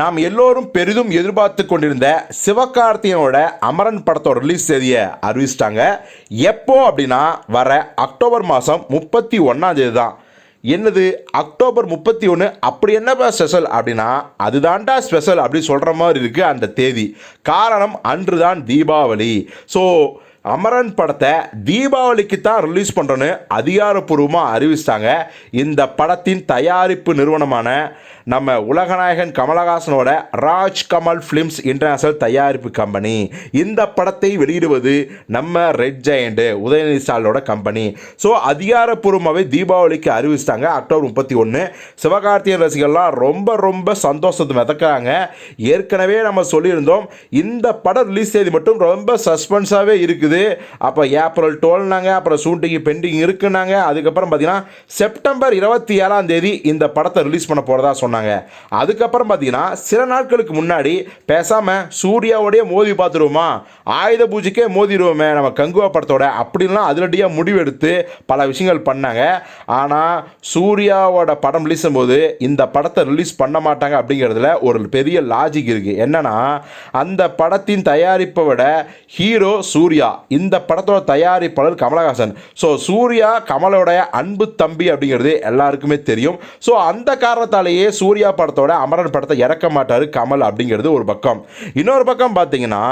நாம் எல்லோரும் பெரிதும் எதிர்பார்த்து கொண்டிருந்த சிவகார்த்தியனோட அமரன் படத்தோட ரிலீஸ் தேதியை அறிவிச்சிட்டாங்க. எப்போ அப்படின்னா வர அக்டோபர் மாதம் முப்பத்தி ஒன்றாம் தேதி தான் என்னது? அக்டோபர் முப்பத்தி ஒன்று அப்படி என்னப்பா ஸ்பெஷல் அப்படின்னா அதுதான்டா ஸ்பெஷல் அப்படி சொல்கிற மாதிரி இருக்குது அந்த தேதி. காரணம் அன்று தான் தீபாவளி. ஸோ அமரன் படத்தை தீபாவளிக்கு தான் ரிலீஸ் பண்ணுறோன்னு அதிகாரப்பூர்வமாக அறிவிச்சிட்டாங்க. இந்த படத்தின் தயாரிப்பு நிறுவனமான நம்ம உலகநாயகன் கமலஹாசனோட ராஜ் கமல் ஃபிலிம்ஸ் இன்டர்நேஷனல் தயாரிப்பு கம்பெனி இந்த படத்தை வெளியிடுவது நம்ம ரெட் ஜெயண்ட்டு உதயநிதி ஸ்டாலினோட கம்பெனி ஸோ அதிகாரப்பூர்வமாகவே தீபாவளிக்கு அறிவிச்சிட்டாங்க அக்டோபர் முப்பத்தி ஒன்று சிவகார்த்திகேயன் ரசிகர்லாம் ரொம்ப ரொம்ப சந்தோஷத்தை மிதக்கிறாங்க. ஏற்கனவே நம்ம சொல்லியிருந்தோம் இந்த படம் ரிலீஸ் தேதி மட்டும் ரொம்ப சஸ்பென்ஸாகவே இருக்குது. அப்போ ஏப்ரல் டுவெல்னாங்க அப்புறம் ஷூட்டிங் பெண்டிங் இருக்குன்னாங்க அதுக்கப்புறம் பார்த்தீங்கன்னா செப்டம்பர் இருபத்தி ஏழாம் தேதி இந்த படத்தை ரிலீஸ் பண்ண போகிறதா சொன்னாங்க. அதுக்கப்புறம் பார்த்தீங்கன்னா சில நாட்களுக்கு முன்னாடி பேசாமல் சூர்யாவோடைய மோதி பார்த்துருவோமா? ஆயுத பூஜைக்கே மோதிடுவோமே நம்ம கங்குவா படத்தோட அப்படின்லாம் அதிலடியாக முடிவெடுத்து பல விஷயங்கள் பண்ணாங்க. ஆனால் சூர்யாவோட படம் ரிலீஸ் போது இந்த படத்தை ரிலீஸ் பண்ண மாட்டாங்க அப்படிங்கிறதுல ஒரு பெரிய லாஜிக் இருக்குது என்னென்னா அந்த படத்தின் தயாரிப்பை விட ஹீரோ சூர்யா இந்த படத்தோட தயாரிப்பாளர் கமலஹாசன். ஸோ சூர்யா கமலோடைய அன்பு தம்பி அப்படிங்கிறது எல்லாருக்குமே தெரியும். ஸோ அந்த காரணத்தாலேயே சூ சூர்யா படத்தோட அமரன் படத்தை இறக்க மாட்டார் கமல் அப்படிங்கிறது ஒரு பக்கம். இன்னொரு பக்கம் பார்த்தீங்கன்னா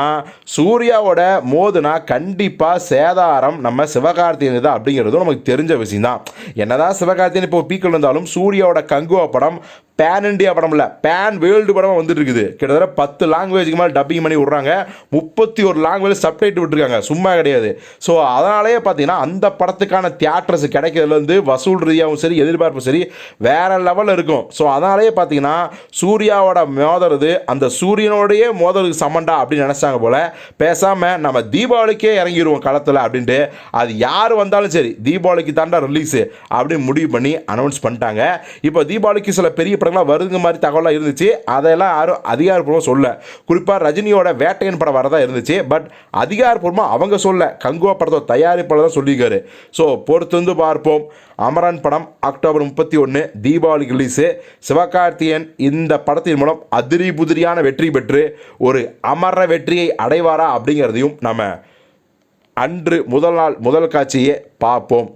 சூர்யாவோட மோதுனா கண்டிப்பாக சேதாரம் நம்ம சிவகார்த்திகேயன் தான் அப்படிங்கிறதும் நமக்கு தெரிஞ்ச விஷயம் தான் என்னதான் சிவகார்த்திகேயன் இப்போ பீக்கில் இருந்தாலும் சூர்யாவோட கங்குவா படம் பேன் இண்டியா படம் இல்லை பேன் வேர்ல்டு படமாக வந்துட்டு இருக்குது கிட்டத்தட்ட பத்து லாங்குவேஜுக்கு மேலே டப்பிங் பண்ணி விட்றாங்க. முப்பத்தி ஒரு லாங்குவேஜ் சப்டைட் விட்டுருக்காங்க. சும்மா கிடையாது. ஸோ அதனாலேயே பார்த்தீங்கன்னா அந்த படத்துக்கான தியேட்டர்ஸ் கிடைக்கிறதுலேருந்து வசூல் ரீதியாகவும் சரி எதிர்பார்ப்பும் சரி வேற லெவலில் இருக்கும். ஸோ அதனாலேயே பார்த்தீங்கன்னா சூர்யாவோட மோதறது அந்த சூரியனோடையே மோதலுக்கு சமண்டா அப்படின்னு நினச்சாங்க போல் பேசாமல் நம்ம தீபாவளிக்கே இறங்கிடுவோம் களத்தில் அப்படின்ட்டு அது யார் வந்தாலும் சரி தீபாவளிக்கு தாண்டா ரிலீஸு அப்படின்னு முடிவு பண்ணி அனௌன்ஸ் பண்ணிட்டாங்க. இப்போ தீபாவளிக்கு சில பெரிய படங்கள்லாம் வருதுங்க மாதிரி தகவலாக இருந்துச்சு. அதெல்லாம் யாரும் அதிகாரப்பூர்வம் சொல்ல. குறிப்பாக ரஜினியோட வேட்டையன் படம் வரதா இருந்துச்சு. பட் அதிகாரப்பூர்வமாக அவங்க சொல்ல. கங்குவா படத்தோட தயாரிப்பாளர் தான் சொல்லியிருக்காரு. ஸோ பொறுத்து வந்து பார்ப்போம். அமரன் படம் அக்டோபர் முப்பத்தி ஒன்று தீபாவளி ரிலீஸு சிவகார்த்தியன் இந்த படத்தின் மூலம் அதிரி புதிரியான வெற்றி பெற்று ஒரு அமர வெற்றியை அடைவாரா அப்படிங்கிறதையும் நம்ம அன்று முதல் நாள் முதல் காட்சியே பார்ப்போம்.